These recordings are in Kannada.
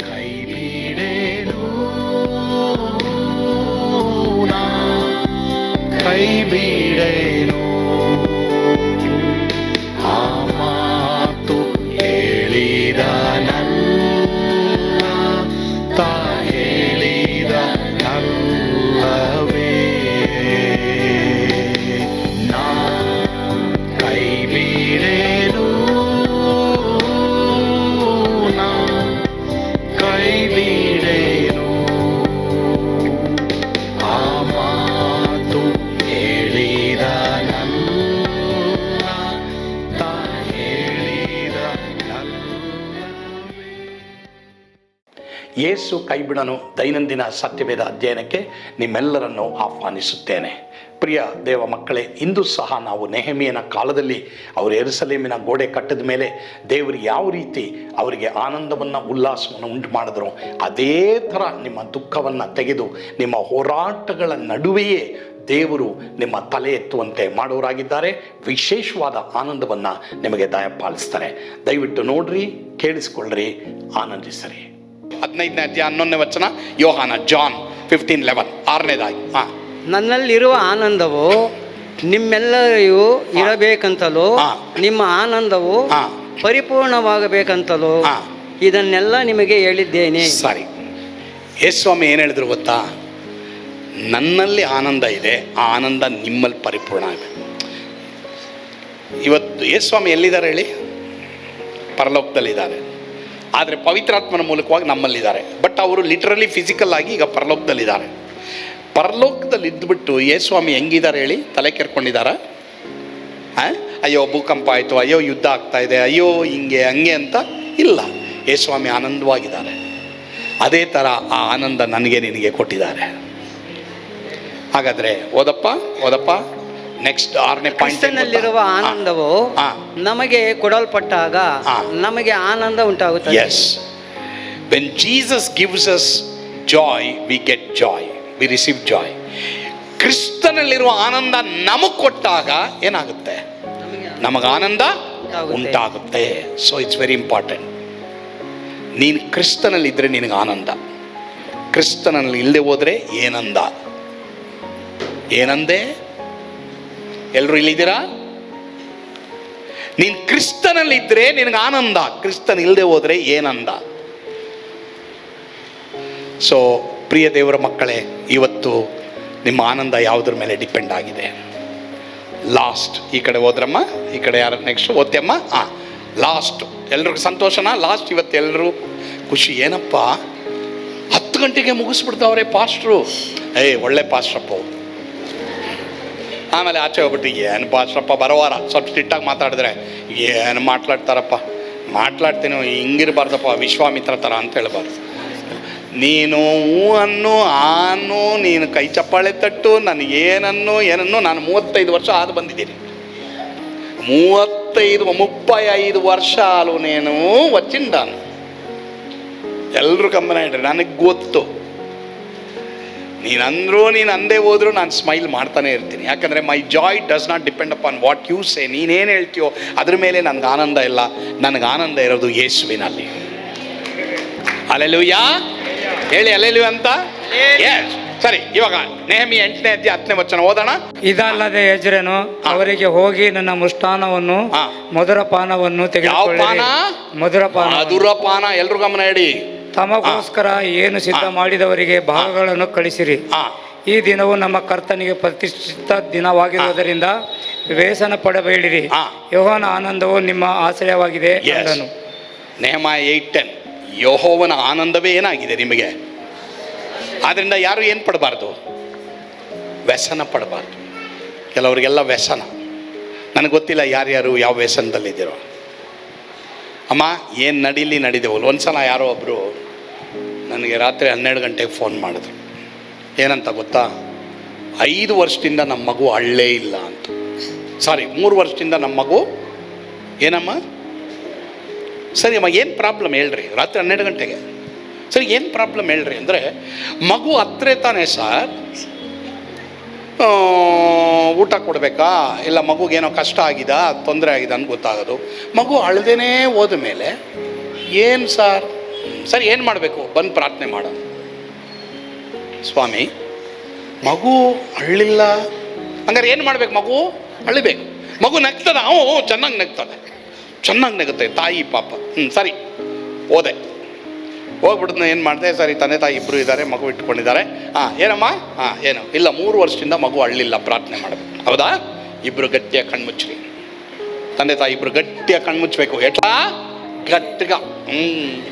ಕೈ ಬಿಡೇನು ಯೇಸು ಕೈಬಿಡನು ದೈನಂದಿನ ಸತ್ಯವೇದ ಅಧ್ಯಯನಕ್ಕೆ ನಿಮ್ಮೆಲ್ಲರನ್ನು ಆಹ್ವಾನಿಸುತ್ತೇನೆ. ಪ್ರಿಯ ದೇವ ಮಕ್ಕಳೇ, ಇಂದು ಸಹ ನಾವು ನೆಹಮಿಯನ ಕಾಲದಲ್ಲಿ ಅವರು ಎರುಸಲೇಮಿನ ಗೋಡೆ ಕಟ್ಟಿದ ಮೇಲೆ ದೇವರು ಯಾವ ರೀತಿ ಅವರಿಗೆ ಆನಂದವನ್ನು, ಉಲ್ಲಾಸವನ್ನು ಉಂಟು ಮಾಡಿದ್ರು ಅದೇ ಥರ ನಿಮ್ಮ ದುಃಖವನ್ನು ತೆಗೆದು ನಿಮ್ಮ ಹೋರಾಟಗಳ ನಡುವೆಯೇ ದೇವರು ನಿಮ್ಮ ತಲೆ ಎತ್ತುವಂತೆ ಮಾಡೋರಾಗಿದ್ದಾರೆ. ವಿಶೇಷವಾದ ಆನಂದವನ್ನು ನಿಮಗೆ ದಯಪಾಲಿಸ್ತಾರೆ. ದಯವಿಟ್ಟು ನೋಡ್ರಿ, ಕೇಳಿಸ್ಕೊಳ್ಳ್ರಿ, ಆನಂದಿಸರಿ. ಹದಿನೈದನೇ ಅಧ್ಯಾಯ ಹನ್ನೊಂದನೇ ವಚನ ಯೋಹಾನ ಜಾನ್ ಫಿಫ್ಟೀನ್ ಲೆವೆನ್ ಆರನೇದಾಗಿ. ಹಾಂ. ನನ್ನಲ್ಲಿರುವ ಆನಂದವು ನಿಮ್ಮೆಲ್ಲರಿಗೂ ಇರಬೇಕಂತಲೂ. ನಿಮ್ಮ ಆನಂದವು ಪರಿಪೂರ್ಣವಾಗಬೇಕಂತಲೋ ಇದನ್ನೆಲ್ಲ ನಿಮಗೆ ಹೇಳಿದ್ದೇನೆ. ಸರಿ. ಸ್ವಾಮಿ ಏನು ಹೇಳಿದ್ರು ಗೊತ್ತಾ? ನನ್ನಲ್ಲಿ ಆನಂದ ಇದೆ ಆ ಆನಂದ ನಿಮ್ಮಲ್ಲಿ ಪರಿಪೂರ್ಣ ಆಗಬೇಕು ಇವತ್ತು ಯೇಸ್ವಾಮಿ ಎಲ್ಲಿದ್ದಾರೆ ಹೇಳಿ? ಪರಲೋಕದಲ್ಲಿದ್ದಾರೆ. ಆದರೆ ಪವಿತ್ರಾತ್ಮನ ಮೂಲಕವಾಗಿ ನಮ್ಮಲ್ಲಿದ್ದಾರೆ. ಬಟ್ ಅವರು ಲಿಟ್ರಲಿ ಫಿಸಿಕಲ್ ಆಗಿ ಈಗ ಪರಲೋಕದಲ್ಲಿದ್ದಾರೆ. ಪರಲೋಕದಲ್ಲಿ ಇದ್ದುಬಿಟ್ಟು ಯೇಸ್ವಾಮಿ ಹೆಂಗಿದ್ದಾರೆ ಹೇಳಿ? ತಲೆ ಕೆರ್ಕೊಂಡಿದ್ದಾರ? ಅಯ್ಯೋ, ಭೂಕಂಪ ಆಯಿತು, ಅಯ್ಯೋ, ಯುದ್ಧ ಆಗ್ತಾ ಇದೆ, ಅಯ್ಯೋ, ಹಿಂಗೆ, ಹಂಗೆ ಅಂತ ಇಲ್ಲ. ಯೇಸ್ವಾಮಿ ಆನಂದವಾಗಿದ್ದಾರೆ. ಅದೇ ಥರ ಆ ಆನಂದ ನನಗೆ ನಿನಗೆ ಕೊಟ್ಟಿದ್ದಾರೆ. ಹಾಗಾದರೆ ಓದಪ್ಪ ಓದಪ್ಪ. ನೆಕ್ಸ್ಟ್ ಆರನೇ ಕ್ರಿಸ್ತನಲ್ಲಿರುವ ಆನಂದವು. ನಮಗೆ ಕೊಡಲ್ಪಟ್ಟಾಗ. ನಮಗೆ ಆನಂದ ಉಂಟಾಗುತ್ತದೆ. Yes when Jesus gives us joy we get joy we receive joy ಕ್ರಿಸ್ತನಲ್ಲಿರುವ ಆನಂದ ನಮಗೆ ಕೊಟ್ಟಾಗ ಏನಾಗುತ್ತೆ? ನಮಗೆ ಆನಂದ. ಉಂಟಾಗುತ್ತೆ. ಸೊ ಇಟ್ಸ್ ವೆರಿ ಇಂಪಾರ್ಟೆಂಟ್ ನೀನು ಕ್ರಿಸ್ತನಲ್ಲಿದ್ದರೆ ನಿನಗೆ ಆನಂದ. ಕ್ರಿಸ್ತನಲ್ಲಿ ಇಲ್ಲದೆ ಹೋದರೆ ಏನಂದ? ಏನಂದೆ? ಎಲ್ಲರೂ ಇಲ್ಲಿದ್ದೀರಾ? ನೀನು ಕ್ರಿಸ್ತನಲ್ಲಿದ್ದರೆ ನಿನಗೆ ಆನಂದ, ಕ್ರಿಸ್ತನ್ ಇಲ್ಲದೆ ಹೋದರೆ ಏನಂದ? ಸೊ ಪ್ರಿಯ ದೇವರ ಮಕ್ಕಳೇ, ಇವತ್ತು ನಿಮ್ಮ ಆನಂದ ಯಾವುದ್ರ ಮೇಲೆ ಡಿಪೆಂಡ್ ಆಗಿದೆ? ಲಾಸ್ಟ್ ಈ ಕಡೆ ಹೋದ್ರಮ್ಮ, ಈ ಕಡೆ ಯಾರು ನೆಕ್ಸ್ಟ್ ಓದ್ತಿಯಮ್ಮ? ಹಾಂ ಲಾಸ್ಟ್ ಎಲ್ರಿಗೂ ಸಂತೋಷನಾ? ಲಾಸ್ಟ್ ಇವತ್ತು ಎಲ್ಲರೂ ಖುಷಿ. ಏನಪ್ಪ? ಹತ್ತು ಗಂಟೆಗೆ ಮುಗಿಸ್ಬಿಡ್ತಾವ್ರೆ ಪಾಸ್ಟ್ರು. ಏಯ್, ಒಳ್ಳೆ ಪಾಸ್ಟ್ರಪ್ಪ. ಆಮೇಲೆ ಆಚೆ ಹೋಗ್ಬಿಟ್ಟು ಏನು ಪಾಸ್ಟ್ರಪ್ಪ ಬರೋವಾರ ಸ್ವಲ್ಪ ಸ್ಟ್ರಿಕ್ಟಾಗಿ ಮಾತಾಡಿದ್ರೆ ಏನು ಮಾತಾಡ್ತಾರಪ್ಪ ಮಾತಾಡ್ತೀನಿ ಹಿಂಗಿರ್ಬಾರ್ದಪ್ಪ ವಿಶ್ವಾಮಿತ್ರ ಥರ ಅಂತ ಹೇಳ್ಬಾರ್ದು ನೀನು ಹೂ ಅನ್ನು ಆನು ನೀನು ಕೈ ಚಪ್ಪಾಳೆ ತಟ್ಟು ನನಗೇನನ್ನು ಏನನ್ನು ನಾನು ಮೂವತ್ತೈದು ವರ್ಷ ಆದ ಬಂದಿದ್ದೀನಿ ಮೂವತ್ತೈದು ಮುಪ್ಪೈ ಐದು ವರ್ಷ ಆಲು నేను వచ్చిండాను ಎಲ್ಲರೂ ಗಮನ ಇಡ್ರಿ ನನಗೆ ಗೊತ್ತು ನೀನಂದ್ರೂ ನೀನು ಅಂದೇ ಹೋದರೂ ನಾನು ಸ್ಮೈಲ್ ಮಾಡ್ತಾನೆ ಇರ್ತೀನಿ. ಯಾಕಂದರೆ my joy does not depend upon what you say ನೀನೇನು ಹೇಳ್ತೀಯೋ ಅದ್ರ ಮೇಲೆ ನನಗೆ ಆನಂದ ಇಲ್ಲ. ನನಗೆ ಆನಂದ ಇರೋದು ಯೇಸುವಿನಲ್ಲಿ. ಯಾ ಹೇಳಿ ಅಲೆಲು ಅಂತ? ಎಸ್ ಸರಿ ಇವಾಗ ನೇಹಮಿ ಎಂಟನೇ ಅಧ್ಯ ಹತ್ತನೇ ವಚನ ಓದೋಣ. ಇದಲ್ಲದೆ ಯಜ್ರನು ಅವರಿಗೆ ಹೋಗಿ ನನ್ನ ಮುಷ್ಟಾನವನ್ನು. ಮಧುರ ಪಾನವನ್ನು ಪಾನ? ಮಧುರ ಪಾನ. ಮಧುರ ಪಾನ. ಎಲ್ರು ಗಮನ ಇಡಿ. ತಮಗೋಸ್ಕರ ಏನು ಸಿದ್ಧ ಮಾಡಿದವರಿಗೆ ಭಾಗಗಳನ್ನು ಕಳಿಸಿರಿ. ಈ ದಿನವು ನಮ್ಮ ಕರ್ತನಿಗೆ ಪ್ರತಿಷ್ಠಿತ ದಿನವಾಗಿರುವುದರಿಂದ ವ್ಯಸನ ಪಡಬೇಡಿರಿ. ಯೋಹನ ಆನಂದವು ನಿಮ್ಮ ಆಶ್ರಯವಾಗಿದೆ. ಎಂದನು. Nehemiah eight ten. ಯಹೋವನ ಆನಂದವೇ ಏನಾಗಿದೆ ನಿಮಗೆ? ಆದ್ದರಿಂದ ಯಾರು ಏನು ಪಡಬಾರ್ದು? ವ್ಯಸನ ಪಡಬಾರ್ದು. ಕೆಲವರಿಗೆಲ್ಲ ವ್ಯಸನ. ನನಗೆ ಗೊತ್ತಿಲ್ಲ ಯಾರ್ಯಾರು ಯಾವ ವ್ಯಸನದಲ್ಲಿದ್ದೀರೋ. ಅಮ್ಮ ಏನು ನಡೀಲಿ ನಡೀದೇವಲ್ಲ ಒಂದು ಸಲ ಯಾರೋ ಒಬ್ಬರು ನನಗೆ ರಾತ್ರಿ ಹನ್ನೆರಡು ಗಂಟೆಗೆ ಫೋನ್ ಮಾಡಿದ್ರು. ಏನಂತ ಗೊತ್ತಾ? ಐದು ವರ್ಷದಿಂದ ನಮ್ಮ ಮಗು ಅಳ್ಳೇ ಇಲ್ಲ ಅಂತ. ಸಾರಿ ಮೂರು ವರ್ಷದಿಂದ ನಮ್ಮ ಮಗು ಏನಮ್ಮ? ಸರಿ ಅಮ್ಮ, ಏನು ಪ್ರಾಬ್ಲಮ್ ಹೇಳ್ರಿ? ರಾತ್ರಿ ಹನ್ನೆರಡು ಗಂಟೆಗೆ. ಸರಿ, ಏನು ಪ್ರಾಬ್ಲಮ್ ಹೇಳ್ರಿ ಅಂದರೆ, ಮಗು ಹತ್ರ ತಾನೇ ಸರ್ ಊಟ ಕೊಡಬೇಕಾ? ಇಲ್ಲ ಮಗುಗೇನೋ ಕಷ್ಟ ಆಗಿದಾ? ತೊಂದರೆ ಆಗಿದೆ ಅಂತ ಗೊತ್ತಾಗೋದು. ಮಗು ಅಳ್ದೇ ಹೋದ ಮೇಲೆ, ಏನು ಸರ್ ಸರಿ ಏನು ಮಾಡಬೇಕು? ಬಂದು ಪ್ರಾರ್ಥನೆ ಮಾಡ. ಸ್ವಾಮಿ ಮಗು ಅಳ್ಳಿಲ್ಲ. ಹಂಗಾರೆ ಏನು ಮಾಡ್ಬೇಕು ಮಗು? ಅಳಿಬೇಕು ಮಗು ನಗ್ತದ? ಹ್ಞೂ, ಚೆನ್ನಾಗಿ ನಗ್ತದೆ. ಚೆನ್ನಾಗಿ ನಗುತ್ತೆ ತಾಯಿ ಪಾಪ. ಹ್ಞೂ ಸರಿ ಹೋದೆ ಹೋಗ್ಬಿಡ್ದು ಏನು ಮಾಡಿದೆ? ಸರಿ ತಂದೆ ತಾಯಿ ಇಬ್ಬರು ಇದ್ದಾರೆ ಮಗು ಇಟ್ಕೊಂಡಿದ್ದಾರೆ. ಹಾಂ ಏನಮ್ಮ? ಹಾಂ ಏನು ಇಲ್ಲ ಮೂರು ವರ್ಷದಿಂದ ಮಗು ಅಳ್ಳಿಲ್ಲ ಪ್ರಾರ್ಥನೆ ಮಾಡಬೇಕು. ಹೌದಾ? ಇಬ್ಬರು ಗಟ್ಟಿಯಾಗಿ ಕಣ್ಮುಚ್ಚ್ರಿ. ತಂದೆ ತಾಯಿ ಇಬ್ಬರು ಗಟ್ಟಿಯಾಗಿ ಕಣ್ಮುಚ್ಚಬೇಕು ಎಟ್ಲಾ ಗಟ್ಟಿಗ ಹ್ಞೂ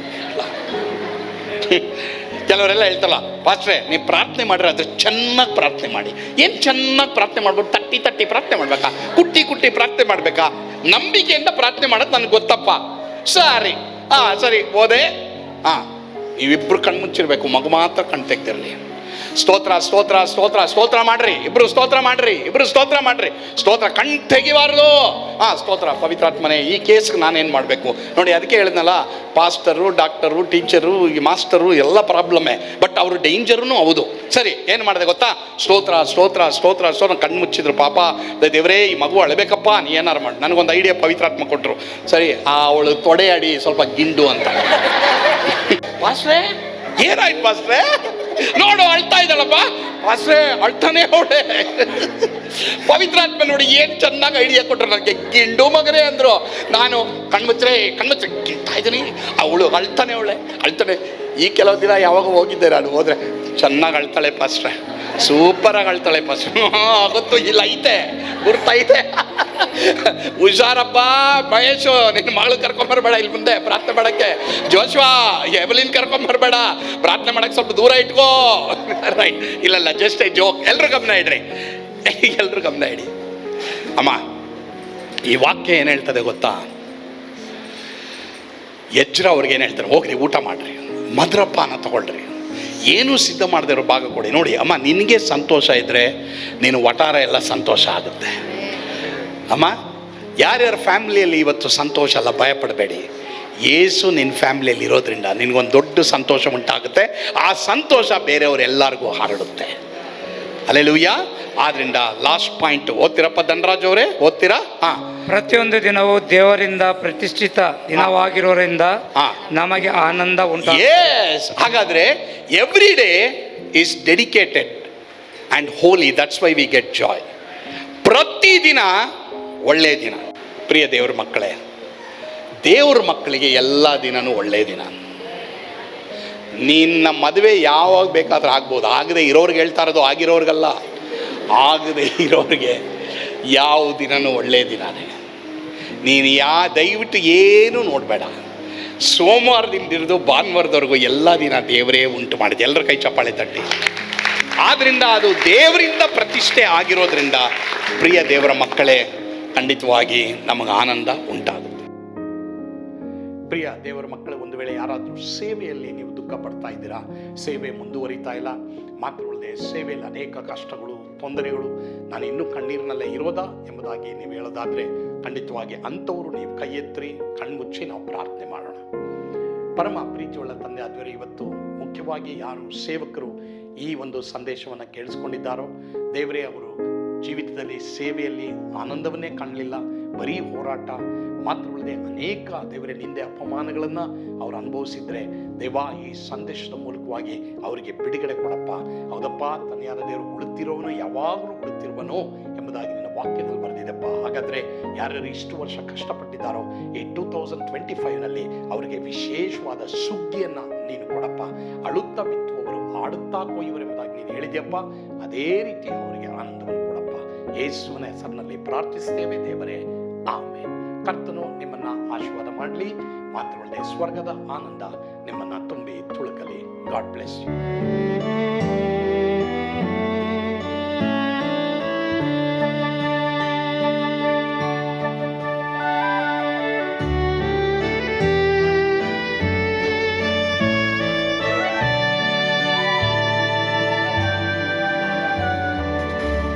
ಕೆಲವರೆಲ್ಲ ಹೇಳ್ತಲ್ಲ ಪಾಸ್ಟ್ರೆ, ನೀವು ಪ್ರಾರ್ಥನೆ ಮಾಡ್ರೆ ಅದು ಚೆನ್ನಾಗಿ ಪ್ರಾರ್ಥನೆ ಮಾಡಿ. ಏನು ಚೆನ್ನಾಗಿ ಪ್ರಾರ್ಥನೆ ಮಾಡ್ಬೋದು? ತಟ್ಟಿ ತಟ್ಟಿ ಪ್ರಾರ್ಥನೆ ಮಾಡ್ಬೇಕಾ? ಕುಟ್ಟಿ ಕುಟ್ಟಿ ಪ್ರಾರ್ಥನೆ ಮಾಡ್ಬೇಕಾ? ನಂಬಿಕೆಯಿಂದ ಪ್ರಾರ್ಥನೆ ಮಾಡೋದು ನನಗೆ ಗೊತ್ತಪ್ಪ. ಸರಿ. ಹಾಂ ಸರಿ, ಹೋದೆ. ಹಾಂ ನೀವಿಬ್ಬರು ಕಣ್ಣು ಮುಚ್ಚಿರಬೇಕು ಮಗು ಮಾತ್ರ ಕಣ್ ತೆಗ್ದಿರಲಿ. ಸ್ತೋತ್ರ ಸ್ತೋತ್ರ ಸ್ತೋತ್ರ ಸ್ತೋತ್ರ ಮಾಡ್ರಿ. ಇಬ್ರು ಸ್ತೋತ್ರ ಮಾಡ್ರಿ ಇಬ್ರು ಸ್ತೋತ್ರ ಮಾಡ್ರಿ. ಸ್ತೋತ್ರ ಕಣ್ ತೆಗಿಬಾರ್ದು. ಹಾ ಸ್ತೋತ್ರ ಪವಿತ್ರಾತ್ಮನೆ ಈ ಕೇಸ್ಗೆ ನಾನೇನು ಮಾಡಬೇಕು? ನೋಡಿ ಅದಕ್ಕೆ ಹೇಳಿದ್ನಲ್ಲ ಪಾಸ್ಟರು ಡಾಕ್ಟರು ಟೀಚರು ಈ ಮಾಸ್ಟರು ಎಲ್ಲ ಪ್ರಾಬ್ಲಮ್ಮೇ. ಬಟ್ ಅವರು ಡೇಂಜರೂ ಹೌದು. ಸರಿ ಏನು ಮಾಡಿದೆ ಗೊತ್ತಾ? ಸ್ತೋತ್ರ ಸ್ತೋತ್ರ ಸ್ತೋತ್ರ ಸ್ತೋತ್ರ. ಕಣ್ಣು ಮುಚ್ಚಿದ್ರು ಪಾಪ. ದೇವರೇ ಈ ಮಗು ಅಳಬೇಕಪ್ಪ ನೀ ಏನಾರು ಮಾಡಿ ನನಗೊಂದು ಐಡಿಯಾ ಪವಿತ್ರಾತ್ಮ ಕೊಟ್ಟರು ಸರಿ ಆ ಅವಳು ತೊಡೆ ಅಡಿ ಸ್ವಲ್ಪ ಗಿಂಡು ಅಂತ. ಪಾಸ್ಟ್ರೇ ಏನಾಯ್ತು ಪಾಸ್ಟ್ರೇ ನೋಡು, ಅಳ್ತಾ ಇದ್ದಾಳಪ್ಪ. ಆಸೆ ಅಳ್ತಾನೆ ಅವಳೆ. ಪವಿತ್ರಾತ್ಮ ನೋಡಿ ಏನು ಚೆನ್ನಾಗಿ ಐಡಿಯಾ ಕೊಟ್ರು ನನಗೆ ಗಿಂಡು ಮಗನೇ ಅಂದ್ರು. ನಾನು ಕಣ್ಮುಚ್ಚ್ರೆ ಕಣ್ಮುಚ್ರೆ ಗಿಂತಾ ಇದ್ದೀನಿ. ಅವಳು ಅಳ್ತಾನೆ ಅವಳೆ. ಅಳ್ತಾನೆ. ಈ ಕೆಲವು ದಿನ ಯಾವಾಗ ಹೋಗಿದ್ದೆ ನಾನು, ಹೋದ್ರೆ ಚೆನ್ನಾಗಿ ಅಳ್ತಾಳೆ ಪಾಸ್ಟ್ರೆ. ಸೂಪರಾಗಿ ಅಳ್ತಾಳೆ ಪಾಸ್ಟ್ರೆ. ಗೊತ್ತು ಇಲ್ಲ, ಐತೆ. ಗುರ್ತೈತೆ ಹುಷಾರಪ್ಪ, ಮಹೇಶ್, ನಿನ್ನ ಮಗಳು ಕರ್ಕೊಂಬರ್ಬೇಡ ಇಲ್ಲಿ ಮುಂದೆ, ಪ್ರಾರ್ಥನೆ ಮಾಡಕ್ಕೆ. ಜೋಶ್ವಾ ಎಬಲಿನ್ ಕರ್ಕೊಂಬರ್ಬೇಡ ಪ್ರಾರ್ಥನೆ ಮಾಡಕ್ಕೆ ಸ್ವಲ್ಪ ದೂರ ಇಟ್ಕೋ. ರೈಟ್ ಇಲ್ಲಲ್ಲ ಜಸ್ಟ್ ಐ ಜೋಕ್ ಎಲ್ರು ಗಮನ ಇಡ್ರಿ. ಎಲ್ರು ಗಮನ ಇಡಿ. ಅಮ್ಮ, ಈ ವಾಕ್ಯ ಏನು ಹೇಳ್ತದೆ ಗೊತ್ತಾ? ಎಜ್ರ ಅವ್ರಿಗೆ ಏನು ಹೇಳ್ತಾರೆ? ಹೋಗ್ರಿ, ಊಟ ಮಾಡ್ರಿ. ಮದ್ರಪಾನ ತಗೊಳ್ರಿ. ಏನೂ ಸಿದ್ಧ ಮಾಡದೇ ಭಾಗ ಕೊಡಿ. ನೋಡಿ, ಅಮ್ಮ, ನಿನಗೆ ಸಂತೋಷ ಇದ್ದರೆ ನೀನು ವಟಾರ ಎಲ್ಲ ಸಂತೋಷ ಆಗುತ್ತೆ. ಅಮ್ಮ ಯಾರ್ಯಾರ ಫ್ಯಾಮ್ಲಿಯಲ್ಲಿ ಇವತ್ತು ಸಂತೋಷ ಅಲ್ಲ ಭಯಪಡಬೇಡಿ. ಏಸು ನಿನ್ನ ಫ್ಯಾಮ್ಲಿಯಲ್ಲಿ ಇರೋದ್ರಿಂದ ನಿನಗೊಂದು ದೊಡ್ಡ ಸಂತೋಷ ಉಂಟಾಗುತ್ತೆ. ಆ ಸಂತೋಷ ಬೇರೆಯವರೆಲ್ಲರಿಗೂ ಹರಡುತ್ತೆ. ಅಲ್ಲೆಲ್ಲೂಯ್ಯ ಆದ್ರಿಂದ ಲಾಸ್ಟ್ ಪಾಯಿಂಟ್ ಓದ್ತೀರಪ್ಪ ಧನರಾಜ್ ಅವರೇ? ಓದ್ತೀರಾ? ಹಾ. ಪ್ರತಿಯೊಂದು ದಿನವೂ ದೇವರಿಂದ ಪ್ರತಿಷ್ಠಿತ ದಿನವಾಗಿರೋದ್ರಿಂದ ಹಾ. ನಮಗೆ ಆನಂದ ಉಂಟು. ಎಸ್ ಹಾಗಾದ್ರೆ every day is dedicated and holy that's why we get joy ಪ್ರತಿದಿನ ಒಳ್ಳೆಯ ದಿನ. ಪ್ರಿಯ ದೇವ್ರ ಮಕ್ಕಳೇ, ದೇವ್ರ ಮಕ್ಕಳಿಗೆ ಎಲ್ಲ ದಿನನೂ ಒಳ್ಳೆಯ ದಿನ. ನಿನ್ನ ಮದುವೆ ಯಾವಾಗ ಬೇಕಾದ್ರೂ ಆಗ್ಬೋದು. ಆಗದೆ ಇರೋರ್ಗೆ ಹೇಳ್ತಾ ಇರೋದು ಆಗಿರೋರ್ಗಲ್ಲ. ಆಗದೆ ಇರೋರಿಗೆ ಯಾವ ದಿನನೂ ಒಳ್ಳೆಯ ದಿನನೇ. ನೀನು ಯಾ, ದಯವಿಟ್ಟು ಏನೂ ನೋಡಬೇಡ. ಸೋಮವಾರದಿಂದ ಹಿಡಿದು ಭಾನುವಾರದವರೆಗೂ ಎಲ್ಲ ದಿನ ದೇವರೇ ಉಂಟು ಮಾಡಿದೆ. ಎಲ್ಲರ ಕೈ ಚಪ್ಪಾಳೆ ತಟ್ಟಿ. ಆದ್ದರಿಂದ ಅದು ದೇವರಿಂದ ಪ್ರತಿಷ್ಠೆ ಆಗಿರೋದ್ರಿಂದ, ಪ್ರಿಯ ದೇವರ ಮಕ್ಕಳೇ ಖಂಡಿತವಾಗಿ ನಮಗೆ ಆನಂದ ಉಂಟಾಗುತ್ತೆ. ಪ್ರಿಯ ದೇವರ ಮಕ್ಕಳು, ಒಂದು ವೇಳೆ ಯಾರಾದರೂ ಸೇವೆಯಲ್ಲಿ ನೀವು ದುಃಖ ಪಡ್ತಾ ಇದ್ದೀರಾ, ಸೇವೆ ಮುಂದುವರಿತಾ ಇಲ್ಲ ಮಾತ್ರವಲ್ಲದೆ ಸೇವೆಯಲ್ಲಿ ಅನೇಕ ಕಷ್ಟಗಳು, ತೊಂದರೆಗಳು, ನಾನು ಇನ್ನೂ ಕಣ್ಣೀರಿನಲ್ಲೇ ಇರೋದಾ ಎಂಬುದಾಗಿ ನೀವು ಹೇಳೋದಾದರೆ, ಖಂಡಿತವಾಗಿ ಅಂಥವರು ನೀವು ಕೈ ಎತ್ತರಿ ಕಣ್ಮುಚ್ಚಿ ನಾವು ಪ್ರಾರ್ಥನೆ ಮಾಡೋಣ. ಪರಮ ಪ್ರೀತಿಯುಳ್ಳ ತಂದೆ ಆದ್ವರೆ, ಇವತ್ತು ಮುಖ್ಯವಾಗಿ ಯಾರು ಸೇವಕರು ಈ ಒಂದು ಸಂದೇಶವನ್ನು ಕೇಳಿಸ್ಕೊಂಡಿದ್ದಾರೋ, ದೇವರೇ ಅವರು ಜೀವಿತದಲ್ಲಿ ಸೇವೆಯಲ್ಲಿ ಆನಂದವನ್ನೇ ಕಾಣಲಿಲ್ಲ. ಬರೀ ಹೋರಾಟ ಮಾತ್ರವಲ್ಲದೆ ಅನೇಕ ದೇವರ ನಿಂದೆ ಅಪಮಾನಗಳನ್ನು ಅವರು ಅನುಭವಿಸಿದ್ರೆ ದೇವ ಈ ಸಂದೇಶದ ಮೂಲಕವಾಗಿ ಅವರಿಗೆ ಬಿಡುಗಡೆ ಕೊಡಪ್ಪ. ಹೌದಪ್ಪ ತನ್ಯಾರ ದೇವರು ಉಳಿತಿರೋವನು ಯಾವಾಗಲೂ ಉಳುತ್ತಿರುವನು ಎಂಬುದಾಗಿ ನನ್ನ ವಾಕ್ಯದಲ್ಲಿ ಬರೆದಿದೆಪ್ಪ. ಹಾಗಾದರೆ ಯಾರ್ಯಾರು ಇಷ್ಟು ವರ್ಷ ಕಷ್ಟಪಟ್ಟಿದ್ದಾರೋ ಈ ಟೂ ತೌಸಂಡ್ ಟ್ವೆಂಟಿ ಫೈವ್ನಲ್ಲಿ ಅವರಿಗೆ ವಿಶೇಷವಾದ ಸುಗ್ಗಿಯನ್ನು ನೀನು ಕೊಡಪ್ಪ. ಅಳುತ್ತಾ ಬಿತ್ತುವವರು, ಆಡುತ್ತಾ ಕೊಯ್ಯುವರು ಎಂಬುದಾಗಿ ನೀನು ಹೇಳಿದ್ಯಪ್ಪ. ಅದೇ ರೀತಿ ಅವರಿಗೆ ಆನಂದವನ್ನು ಯೇಸುವಿನ ಹೆಸರಿನಲ್ಲಿ ಪ್ರಾರ್ಥಿಸ್ತೇವೆ ದೇವರೇ. ಆಮೇಲೆ ಕರ್ತನು ನಿಮ್ಮನ್ನ ಆಶೀರ್ವಾದ ಮಾಡಲಿ. ಮಾತ್ರವಲ್ಲದೆ ಸ್ವರ್ಗದ ಆನಂದ ನಿಮ್ಮನ್ನ ತುಂಬಿ ತುಳುಕಲಿ. God bless you.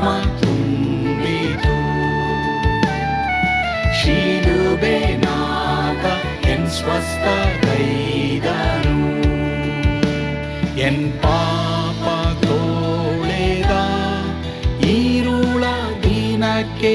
마둠비도 시누베 나가 겐스와스타레이다루 என் பாப்பா தோளேதா ஈருளா தீனக்கே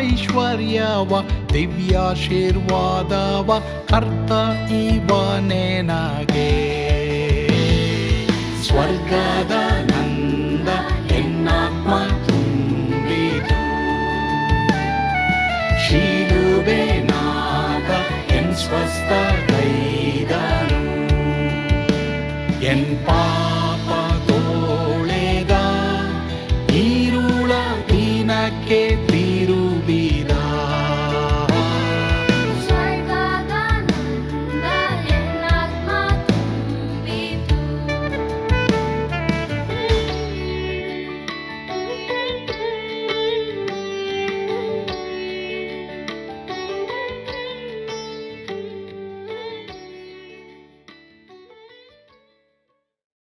ಐಶ್ವರ್ಯವ, ದಿವ್ಯಾಶೀರ್ವಾದವ, ಕರ್ತ ಇವನೇ ನನಗೆ ಸ್ವರ್ಗದ ನಂದ ಎನ್ನಾತ್ಮ ತುಂಬಿತು. ಶಿಲುಬೆ ನಾಗ ಎನ್ ಸ್ವಸ್ಥ ಕೈದನು. ಎನ್ ಪಾ